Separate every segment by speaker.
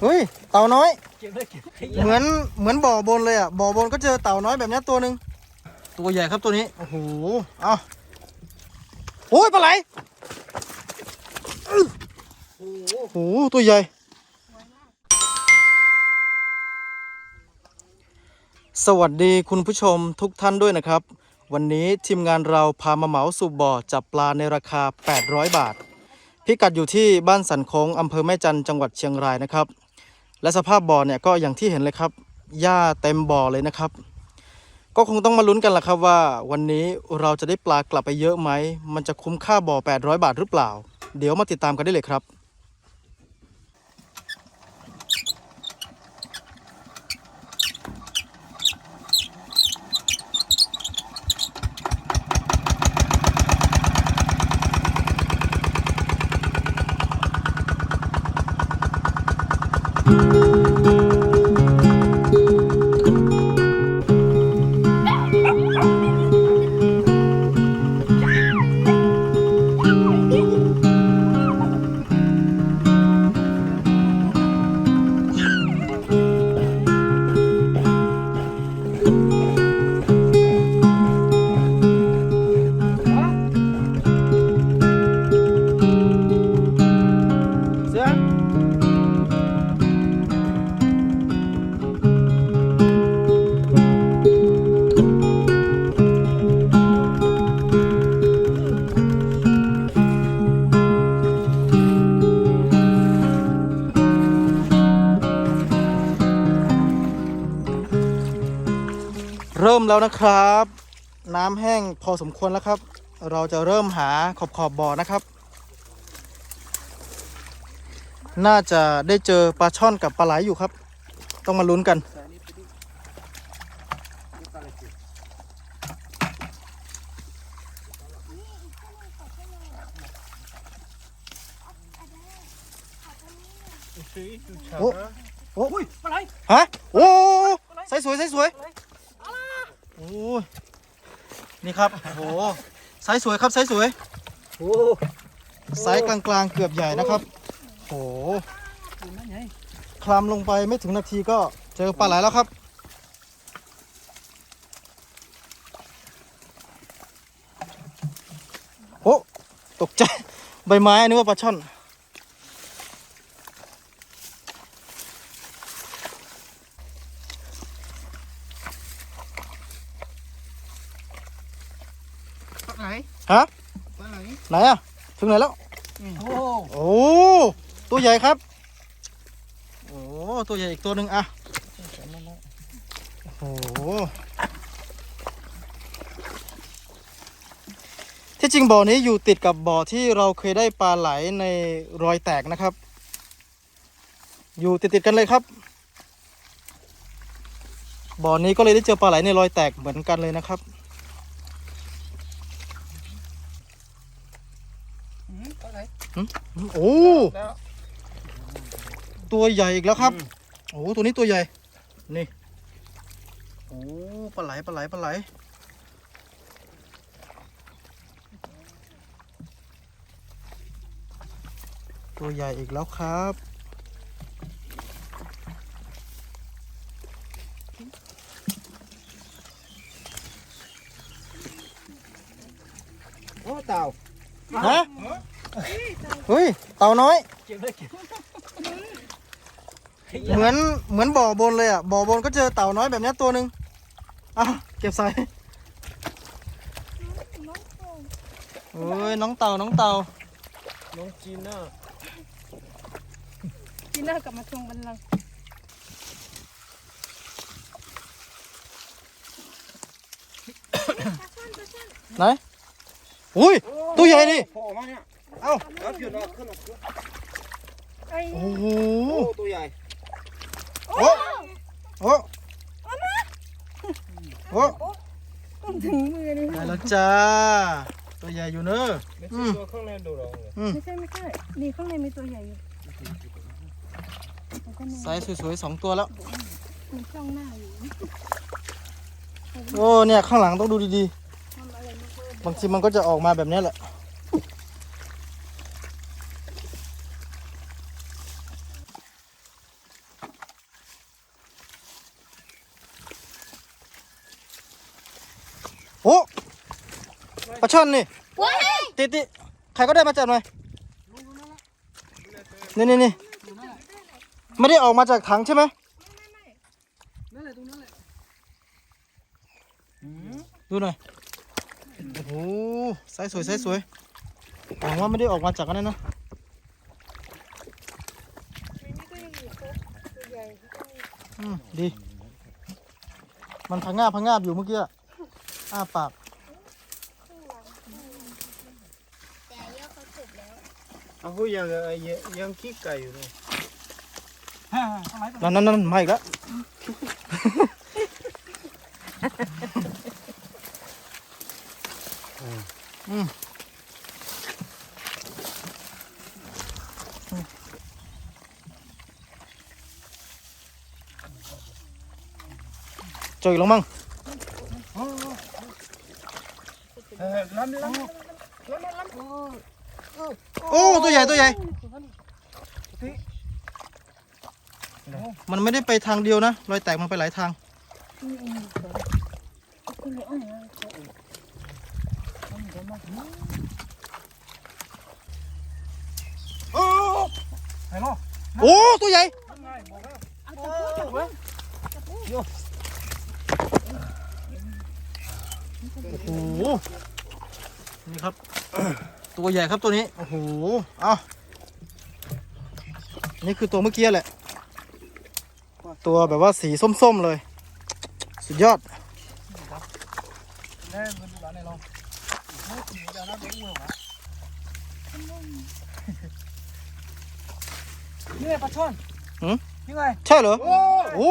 Speaker 1: เฮ้ยเต่าน้อย
Speaker 2: เห
Speaker 1: มือนเหมือนบ่อบนเลยอะบ่อบนก็เจอเต่าน้อยแบบนี้ตัวหนึ่งตัวใหญ่ครับตัวนี้โอ้โหเอาโอ้ยปลาไหลโอ้โหตัวใหญ่สวัสดีคุณผู้ชมทุกท่านด้วยนะครับ วันนี้ทีมงานเราพามาเหมาสูบบ่อจับปลาในราคา 800 บาท พิกัดอยู่ที่บ้านสันโค้งอำเภอแม่จันจังหวัดเชียงรายนะครับ และสภาพบ่อเนี่ยก็อย่างที่เห็นเลยครับหญ้าเต็มบ่อเลยนะครับ ก็คงต้องมาลุ้นกันล่ะครับว่า วันนี้เราจะได้ปลากลับไปเยอะไหม มันจะคุ้มค่าบ่อ 800 บาทหรือเปล่า เดี๋ยวมาติดตามกันได้เลยครับ แล้วนะครับ น้ำแห้งพอสมควรแล้วครับ เราจะเริ่มหาขอบขอบบ่อนะครับ น่าจะได้เจอปลาช่อนกับปลาไหลอยู่ครับ ต้องมาลุ้นกัน โอ้โอ้
Speaker 2: อุ้ยปลาไหล
Speaker 1: ฮะโอ้ใส่สวยใส่สวยโอ้ ยนี่ครับโอ้ไซส์สวยครับไซส์สวย
Speaker 2: โอ้
Speaker 1: ไซส์กลางๆเกือบใหญ่นะครับโอ้
Speaker 2: ดูนั่นไง
Speaker 1: คลำลงไปไม่ถึงนาทีก็เจอปลาไหลแล้วครับโอ้ตกใจใบไม้นึกว่าปลาช่อน
Speaker 2: ปลาไหล
Speaker 1: ฮะ
Speaker 2: ปลาไหล
Speaker 1: ไหนอะถึงไหนแล้ว
Speaker 2: โอ้
Speaker 1: โอ้ตัวใหญ่ครับ โอ้ตัวใหญ่อีกตัวหนึ่งอะโอ้โหที่จริงบ่อนี้อยู่ติดกับบ่อที่เราเคยได้ปลาไหลในรอยแตกนะครับ อยู่ติดติดๆกันเลยครับ บ่อนี้ก็เลยได้เจอปลาไหลในรอยแตกเหมือนกันเลยนะครับ
Speaker 2: ปลาไหล
Speaker 1: โอ้
Speaker 2: แล้ว
Speaker 1: ตัวใหญ่อีกแล้วครับ โอ้ตัวนี้ตัวใหญ่ นี่ โอ้ปลาไหลปลาไหลปลาไหลตัวใหญ่อีกแล้วครับ
Speaker 2: โอ้เต่า
Speaker 1: ฮะ เฮ้ย เต่าน้อย
Speaker 2: เก็บเลยเก็บ
Speaker 1: เหมือนเหมือนบ่อบนเลยอะ บ่อบนก็เจอเต่าน้อยแบบเนี้ยตัวหนึ่งอ้าวเก็บใส่เอ้ยน้องเต่าน้องเต่า
Speaker 2: น้องจีน่า
Speaker 3: จีน่ากลับมาทวงบัลลังก์
Speaker 1: ไหน อุ้ย ตัวใหญ่ดิ
Speaker 2: โผล่มาเนี่ย
Speaker 1: เอ้า
Speaker 2: แล้วหยุดแล้วขึ้นแล้ว
Speaker 3: ไอ้
Speaker 1: โอ้โห
Speaker 2: โอ้ตัวใหญ่
Speaker 1: โอ้โอ้โอ้
Speaker 3: ถึงมือเลย
Speaker 1: ได้แล้วจ้า ตัวใหญ่อยู่เนอะ
Speaker 2: ไม่
Speaker 1: อื
Speaker 2: ใช่
Speaker 1: ม
Speaker 2: ตัวข้างในดูหรอกเลย
Speaker 1: อืม
Speaker 3: ไม่ใช่ไม่ใช่นี่ข้างในมีตัวใหญ่อยู่แล้วก็ใน
Speaker 1: ไซส์สวยๆสองตัวแล้ว
Speaker 3: มีช่องหน้าอยู่
Speaker 1: โอ้เนี่ยข้างหลังต้องดูดี
Speaker 3: ทำอะไรไม่เพิ่ม
Speaker 1: ๆบางทีมันก็จะออกมาแบบนี้แหละ โอ้ปลา ช่อนนี่ติติใครก็ได้มาจับหน่อยนี่นี่นี่ไม่ได้ออกมาจากถังใช่ไหม
Speaker 2: นั่นแหละตรงนั้นแหละ
Speaker 1: ดูหน่อยโอ้โหไซส์สวยไซส์สวยหวังว่าไม่ได้ออกมาจากอันนั้นนะ
Speaker 3: อืม
Speaker 1: ดี มันพังงาบพังงาบอยู่เมื่อกี้อ้าปาก
Speaker 3: ข้างหลังแต่เยอะเขาสุดแล้ว
Speaker 2: เอาหูยังไอ้ยังขี้ไก่อยู่เลย
Speaker 1: นั่นนั่นนั่นมาอีกแล้วอืมเจออีกแล้วมั้ง
Speaker 2: เออล้ำล้ำ
Speaker 1: โอ้ตัวใหญ่ตัวใหญ่ มันไม่ได้ไปทางเดียวนะ รอยแตกมันไปหลายทาง
Speaker 2: โอ้
Speaker 1: ตัวใหญ่โอ้โหนี่ครับ ตัวใหญ่ครับตัวนี้ โอ้โห เอานี่คือตัวเมื่อกี้แหละ ตัวแบบว่าสีส้มๆเลย สุดยอด
Speaker 2: แน่มันดูหลานไอ้ล้อไม่ถึงจะรับเด็กเมื่อวะนี่ไงปลาช่อน
Speaker 1: หืม
Speaker 2: นี่ไง
Speaker 1: ใช่เหรอ
Speaker 2: โอ้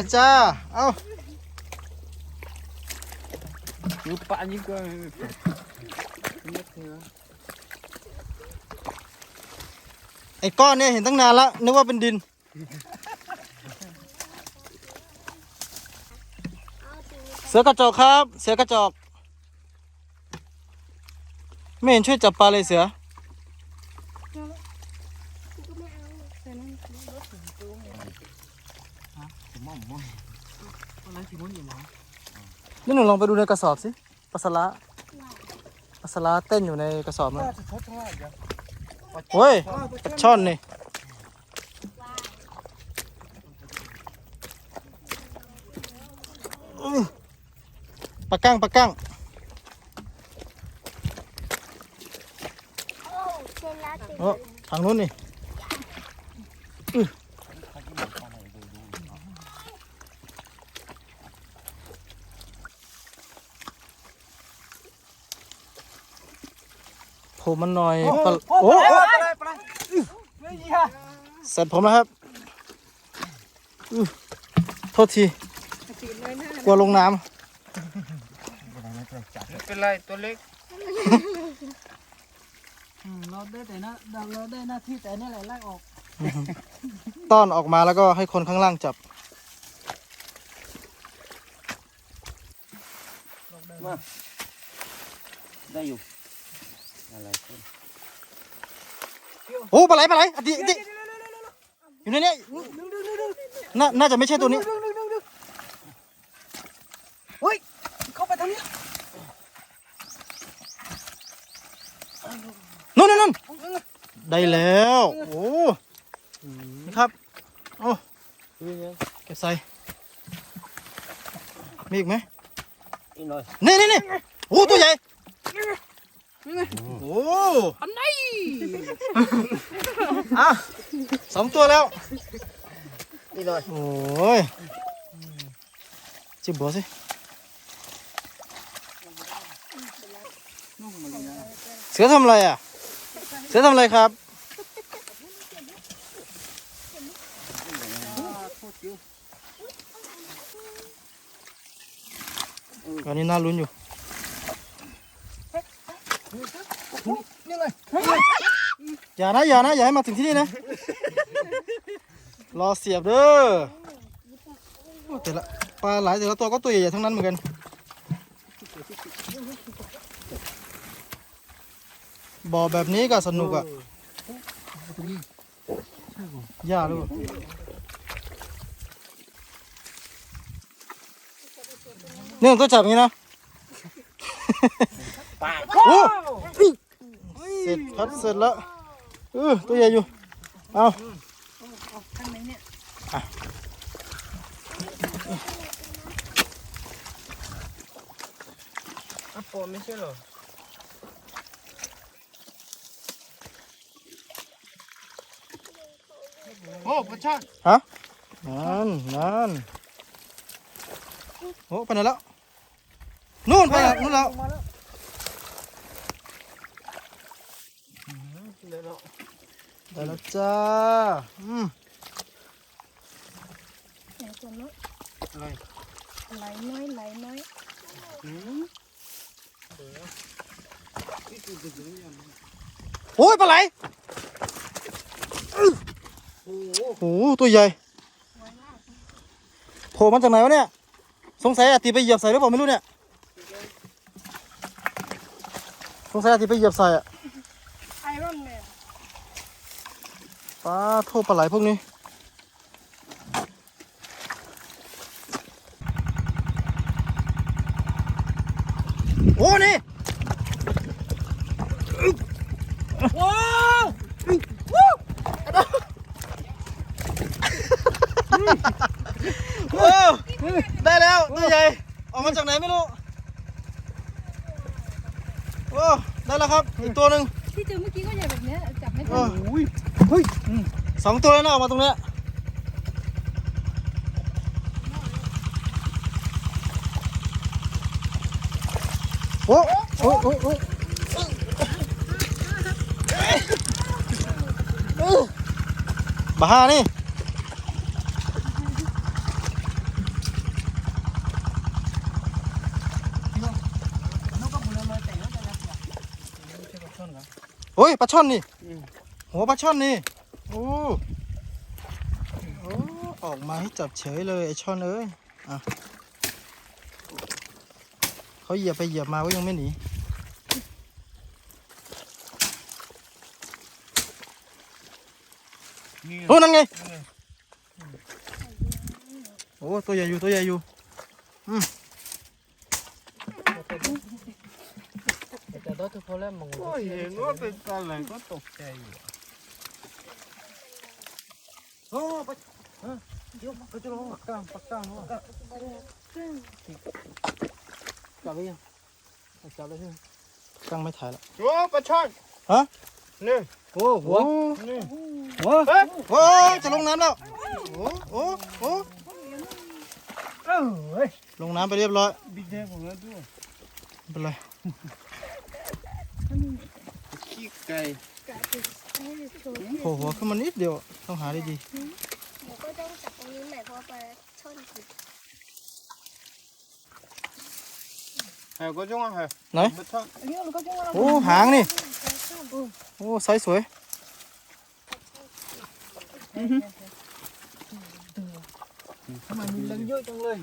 Speaker 1: ล้วจ้า เอ้า
Speaker 2: ดูปลายิ่งกว่าไม่ถึง
Speaker 1: ไอ้ก้อนเนี่ยเห็นตั้งนานละนึกว่าเป็นดินเสือกระจอกครับ เสือกระจอก ไม่เห็นช่วยจับปลาเลยเสือ
Speaker 3: แต่นั่นคือรถถึงจูงเลย
Speaker 2: อะไรที่มันอยู่มั้ง
Speaker 1: นี่หนูลองไปดูในกระสอบสิปลาสละปลาสละเต้นอยู่ในกระสอบนะ
Speaker 2: น่าจะทดทั้งหลายเดี๋ยว
Speaker 1: โอ้ยปลาช่อนนี่อื้อปลากั้งปลากั้ง
Speaker 3: โอ้เซนลาติ
Speaker 1: โอ้ทางนู้นนี่ ผล่มันหน่อยปลาโอ้
Speaker 2: โอ้
Speaker 1: โอ้
Speaker 2: ปลาปลาไม่ยา
Speaker 1: เสร็จผมแล้วครับอื้อโทษทีกลัวลงน้
Speaker 2: ไม่เป็นไรตัวเล็ก
Speaker 4: เราได้แต่นะเราได้หน้าที่แต่นี่แหละไล่ออกำ
Speaker 1: ต้อนออกมาแล้วก็ให้คนข้างล่างจับ
Speaker 2: ได้อยู่อะไรขึ้น
Speaker 1: โอ้ปลาไหลปลาไหลอดีอดีอยู่ในนี้น่าน่าจะไม่ใช่ตัวนี้
Speaker 4: เฮ้ยเข้าไปทางนี้
Speaker 1: นู่นนู่นนู่นได้แล้วโอ้นี่ครับโอ้
Speaker 2: นี่ไง
Speaker 1: เก็บใส่มีอีกไหม
Speaker 2: อีกหน่อย
Speaker 1: นี่นี่นี่โอ้ตัวใหญ่ โอ้อันไหนอะสองตัวแล้ว
Speaker 2: อีกหน่อย
Speaker 1: โอ้ยจิบบัวสิเสือทำอะไรอะ เสือทำอะไรครับตอนนี้น่าลุ้นอยู่
Speaker 2: นี่เลย
Speaker 1: อย่านะอย่านะอย่าให้มาถึงที่นี่นะ รอเสียบเด้อโอ้แต่ละปลาหลายแต่ละตัวก็ตัวใหญ่ๆทั้งนั้นเหมือนกัน บ่อแบบนี้ก็สนุกอะยากด้วยเนี่ยตัวจับอย่างนี้นะโอ้ เสร็จครับเสร็จแล้วเออตัวใหญ่อยู่ เอา
Speaker 3: ข้างในเนี่ย
Speaker 2: อะปอไม่ใช่เหรอโอ้ปลาช่อน
Speaker 1: ฮะนั่นนั่นโอ้ไปไหนแล้วนู่นไปแล้วนู่นแล้ว
Speaker 2: เดี๋ยวเรา
Speaker 1: ได้ แล้วจ้า อืม
Speaker 3: ไหนตัวน้อย
Speaker 2: อะไร
Speaker 3: ไหลน้อยไหลน้อย
Speaker 2: อืม
Speaker 1: โอ้ยปลาไหล
Speaker 2: โอ้โห
Speaker 1: โอ้โหตัวใหญ่โผล่มาจากไหนวะเนี่ย สงสัยอาติไปเหยียบใส่หรือเปล่าไม่รู้เนี่ย สงสัยอาติไปเหยียบใส่อะ
Speaker 3: ไอรอนแมน
Speaker 1: ปลาโทษปลาไหลพวกนี้ โอ้นี่
Speaker 2: ว้าว
Speaker 1: โอ้ได้แล้วตัวใหญ่ออกมาจากไหนไม่รู้โอ้ได้แล้วครับ อีกตัวหนึ่ง
Speaker 3: ที่เจอเมื่อกี้ก็ใหญ่แบบเนี้ยจับไม่
Speaker 1: เอ
Speaker 3: ทั
Speaker 1: อ
Speaker 3: น
Speaker 2: อุ้ย เฮ้ย
Speaker 1: สองตัวแล้วนะออกมาตรงเนี้ยโอ้โอ้โอ้โอ้บ้านี่
Speaker 4: nó có một lần mà tẻ nó tẻ là
Speaker 1: โอ้ยปลาช่อนนี่ หัวปลาช่อนนี่โอ้โอ้ออกมาให้จับเฉยเลยไอช่อนเอ้ยอะเขาเหยียบไปเหยียบมาก็ยังไม่หนี
Speaker 2: นี่
Speaker 1: โอ้นั่นไงโอ้ตัวใหญ่อยู่ตัวใหญ่อยู่
Speaker 4: แต่ đó tôi phải làm một
Speaker 2: โอ้ยเห็นว่าเป็นปลาไหลก็ตกใจอยู่
Speaker 4: ô bắt vô cái chỗ bắt cam bắt cam nó chào bây giờ chào bây giờ
Speaker 1: ตั้งไม่ถ่ายแล้ว
Speaker 2: โอ้ปลาช่อน
Speaker 1: ฮะ
Speaker 2: นี่
Speaker 4: ô
Speaker 1: โอ้
Speaker 2: นี่
Speaker 4: ủa
Speaker 2: เฮ้ย
Speaker 1: จะลงน้ำแล้วโอ้โอ้โอ้
Speaker 4: ơi
Speaker 1: ลงน้ำไปเรียบร้อย
Speaker 2: บิ๊กเด้ของเราด้วย
Speaker 1: ไม่เป็นไร
Speaker 2: ขี้ไก่
Speaker 3: โชว์
Speaker 1: โผล่หัวขึ้นมานิดเดียวต้องหาดี
Speaker 5: หนูก็ต้องจับตรงนี้ใหม่เพราะว่าปลาช่อนติด
Speaker 2: ไอ้ก็จ้องอะไอ้
Speaker 1: ๆไหน
Speaker 2: ปลาช่อน
Speaker 3: อันนี้เราก็จะว่าเรา
Speaker 1: โอ้หางนี่
Speaker 5: ปลาช่อน
Speaker 1: โอ้ไซส์สวย
Speaker 4: mà nhìn lần vô trong lời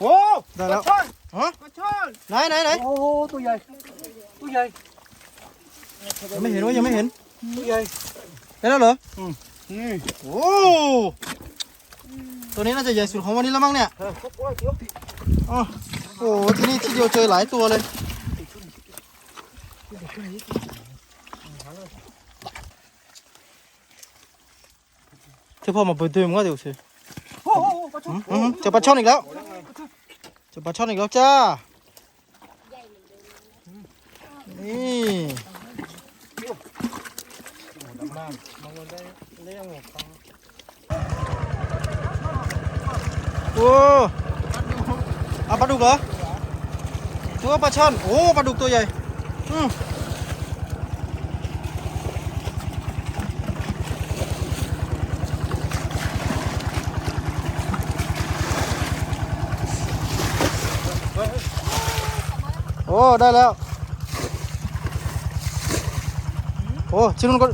Speaker 2: โอ้
Speaker 1: ได้
Speaker 2: ป
Speaker 1: แล้
Speaker 2: ลาวช่อน
Speaker 1: ฮะ
Speaker 2: ปลาช่อน
Speaker 1: ไหนไหนไหน
Speaker 4: ô tôi dày tôi dày
Speaker 1: ยังไม่เห็นว่ายังไม่เห็น
Speaker 4: tôi dày
Speaker 1: ได้แล้วเหรอ
Speaker 2: นี่
Speaker 1: โอ้ตัวนี้น่าจะใหญ่สุดของวันนี้แล้วมั้งเนี่ย
Speaker 4: khóc quá thiếu
Speaker 1: อ๋อโอ้โหที่นี่ที่เดียวเจอหลายตัวเลยเธอพ่อมาเปิดดูมั้งก็เดี๋ยวสิ
Speaker 4: ô ô ô bắt
Speaker 1: อืมอืมเจอปลาช่อนอีกแล้วเจอปลาช่อนอีกแล้วจ้านี่า
Speaker 2: นมองได้เลี้ยงหมดฟัง
Speaker 1: โอ้เอาปลาดุกเหรอนึกว่าปลาช่อน โอ้ปลาดุกตัวใหญ่อืมโอ้ ได้แล้ว โอ้ชิ้นนู้นก็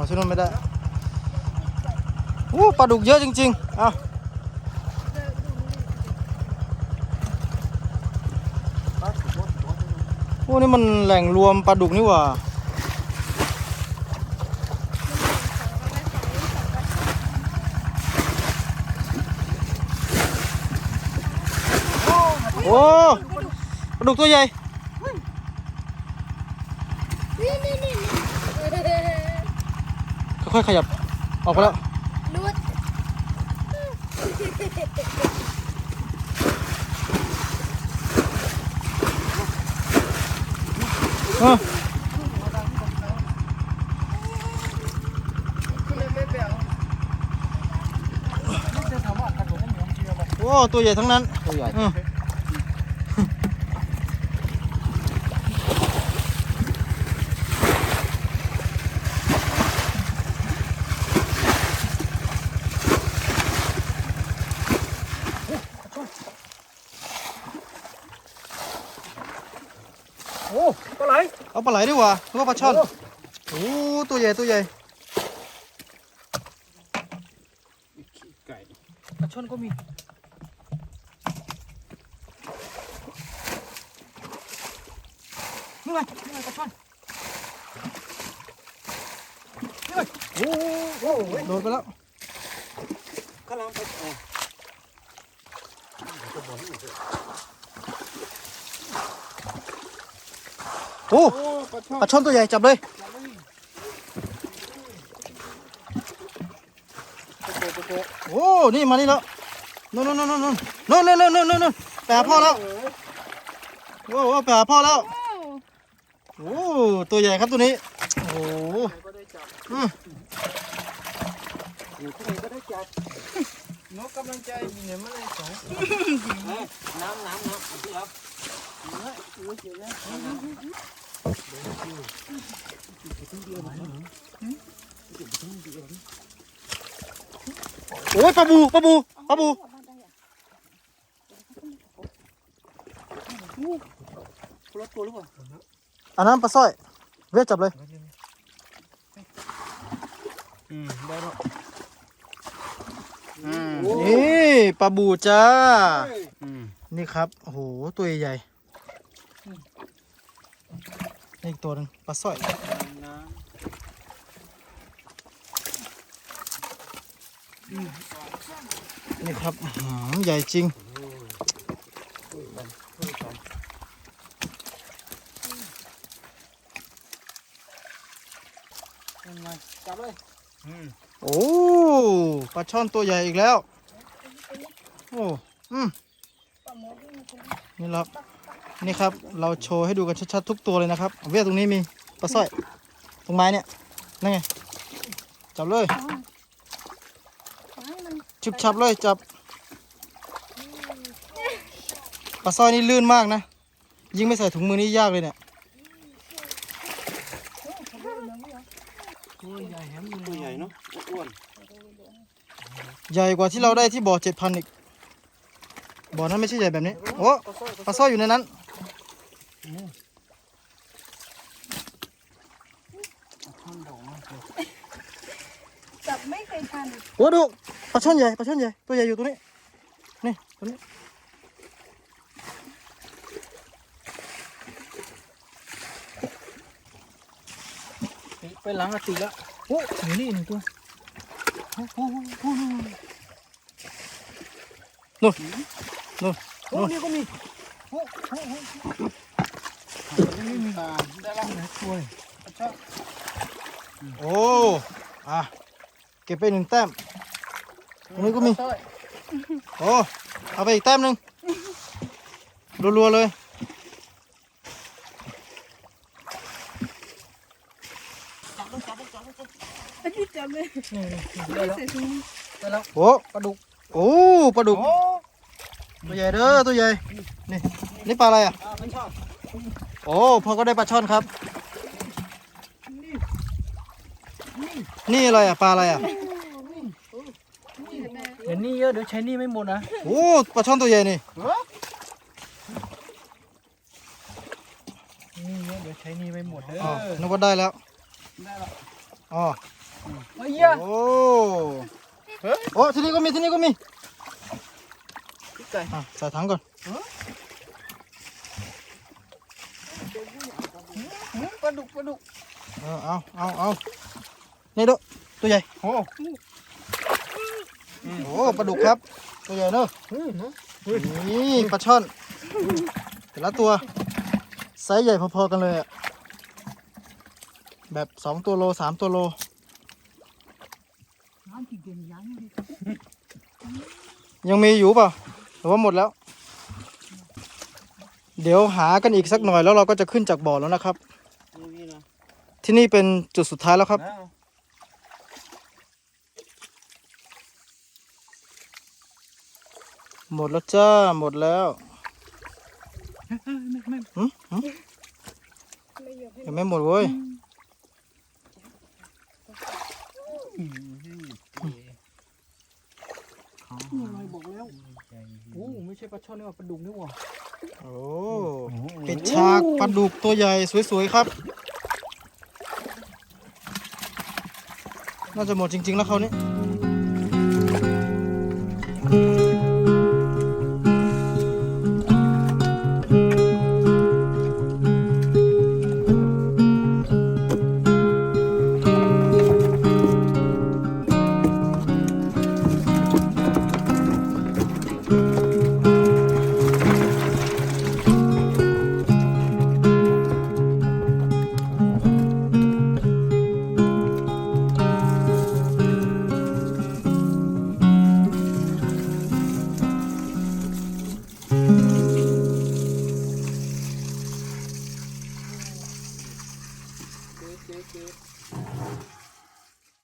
Speaker 1: อช่นู่นไม่ได้อู้ปลาดุกเยอะจริงๆ เอาโอ้นี่มันแหล่งรวมปลาดุกนี่หว่าโอ้ปลาดุกตัวใหญ่ ค่อยๆขยับ ออกไปแล้ว
Speaker 5: ลุด
Speaker 1: เออโอ้ตัวใหญ่ทั้งนั้น
Speaker 4: ตัวใหญ่
Speaker 1: อืมโอ้ปลาไหล เอาปลาไหลดีกว่าหรือว่าปลาช่อนโอ้ตัวใหญ่ตัวใหญ่
Speaker 4: ไก่
Speaker 1: ปลาช่อนก็มีนี่ไงนี่ไงปลาช่อนนี่ไงโอ้โหโดนไปแล้ว
Speaker 4: กำลังไปเออ
Speaker 1: โอ้
Speaker 4: โอ้ปลาช่อน
Speaker 1: ปลาช่อนตัวใหญ่จับเลยโอ้นี่มานี่แล้วนู่นนู่นนู่นนู่นนู่นนู่นนู่นนู่นนู่นนู่นไปหาพ่อแล้วโอ้โหไปหาพ่อแล้วโอ้ตัวใหญ่ครับตัวนี้โอ้โหอืม
Speaker 4: อยู่ข้างในก็ได้จับนกกำลังใจอยู่เนี่ยมันเลยสองน้ำน้ำน้ำพี่ครับ
Speaker 1: โอ้ย ปลาบูปลาบูปลาบู
Speaker 4: คนละตัวหรือเปล่า
Speaker 1: อันนั้นปลาสร้อยเวียดจับเลย
Speaker 4: อืมได้แล้ว
Speaker 1: นี่ปลาบูจ้า
Speaker 4: อืม
Speaker 1: นี่ครับ โอ้โห ตัวใหญ่ๆนี่ อีกตัวหนึงปลาสร้อย
Speaker 4: น้
Speaker 1: นี่ครับอื้อหือใหญ่จริงำ
Speaker 4: มาจับเลยอืม
Speaker 1: โอ้ปลาช่อนตัวใหญ่อีกแล้ว โอ้อืมนี่ครับ นี่ครับ เราโชว์ให้ดูกันชัดๆทุกตัวเลยนะครับเวียตรงนี้มีปลาสร้อย ตรงไม้เนี่ยนั่นไง จับเลย
Speaker 3: ขอให้มัน
Speaker 1: ชุบชับเลยจับปลาสร้อยนี่ลื่นมากนะ ยิ่งไม่ใส่ถุงมือนี่ยากเลยเนี่ย
Speaker 4: ตัวใหญ่แฮมตัวใหญ่เนาะอ้วน
Speaker 1: ใหญ่กว่าที่เราได้ที่บ่อเจ็ดพันอีกบ่อนั้นไม่ใช่ใหญ่แบบนี้ โอ้ปลาสร้อยอยู่ในนั้น
Speaker 3: จับไม่เคยทัน
Speaker 1: โอ้ดูปลาช่อนใหญ่ปลาช่อนใหญ่ตัวใหญ่อยู่ตรงนี้ นี่ตัวนี้
Speaker 4: ไปล้างกระติกแล้ว
Speaker 1: โอ้อยู่นี่หนึ่งตัวโอ้โหโอ้โหนู่นนู่น
Speaker 4: โอ้
Speaker 1: นู่น
Speaker 4: นี่ก็มีโอ้โห ไม่มีตาได้แล้วนะช่วย
Speaker 1: โอ้อะเก็บไปหนึ่งแต้มตรงนี้ก็มีโอ้เอาไปอีกแต้มหนึ่งรัวๆเลย
Speaker 3: อันนี้จับเลย
Speaker 4: ได้แล้ว
Speaker 3: ใส่ถุงมือ
Speaker 4: ได้แล้ว
Speaker 1: โอ้ปลาดุกโอ้ปลาดุก
Speaker 4: โอ้
Speaker 1: ตัวใหญ่เด้อตัวใหญ่นี่นี่ปลาอะไรอะ
Speaker 4: อ่าไม่ชอบ
Speaker 1: โอ้พอก็ได้ปลาช่อนครับ นี่อะไรอะปลาอะไรอะ
Speaker 4: เดี๋ยวนี้เยอะเดี๋ยวใช้นี่ไม่หมดนะ
Speaker 1: โอ้ปลาช่อนตัวใหญ่นี่
Speaker 4: นี่เยอะเดี๋ยวใช้นี่ไม่หมดเด้อ
Speaker 1: อ๋อนึกว่าได้แล้ว
Speaker 4: ได้แล้ว
Speaker 1: อ๋อ
Speaker 4: เฮ้ยเหี้ย
Speaker 1: โอ้โอ้ที่นี่ก็มีที่นี่ก็มี
Speaker 4: ไก่
Speaker 1: อะใส่ถังก่อน
Speaker 4: ปลาดุกปลาดุก
Speaker 1: เออเอาเอาเอานี่ดูตัวใหญ่
Speaker 4: โอ้
Speaker 1: โอ้ปลาดุกครับ ตัวใหญ่เนอะนี่ปลาช่อน แต่ละตัวไซส์ใหญ่พอๆกันเลยอะแบบสองตัวโลสามตัวโล
Speaker 3: น้ำกินเก่งยังเลย
Speaker 1: ยังมีอยู่เปล่าหรือว่าหมดแล้ว เดี๋ยวหากันอีกสักหน่อยแล้วเราก็จะขึ้นจากบ่อแล้วนะครับ
Speaker 4: นี่นะ
Speaker 1: ที่นี่เป็นจุดสุดท้ายแล้วครับ
Speaker 4: แล้ว
Speaker 1: หมดแล้วจ้า หมดแล้ว
Speaker 2: ไม่ไม่
Speaker 1: หึหึ
Speaker 5: ไม่ยอมให้
Speaker 1: ยังไม่หมดเว้ย
Speaker 2: นี่ไงบอกแล้ว โอ้ไม่ใช่ปลาช่อนนี่หว่าปลาดุกนี่หว่า
Speaker 1: โอ้เป็ดชากปลาดุกตัวใหญ่สวยๆครับ น่าจะหมดจริง ๆ แล้วเขาเนี่
Speaker 2: ย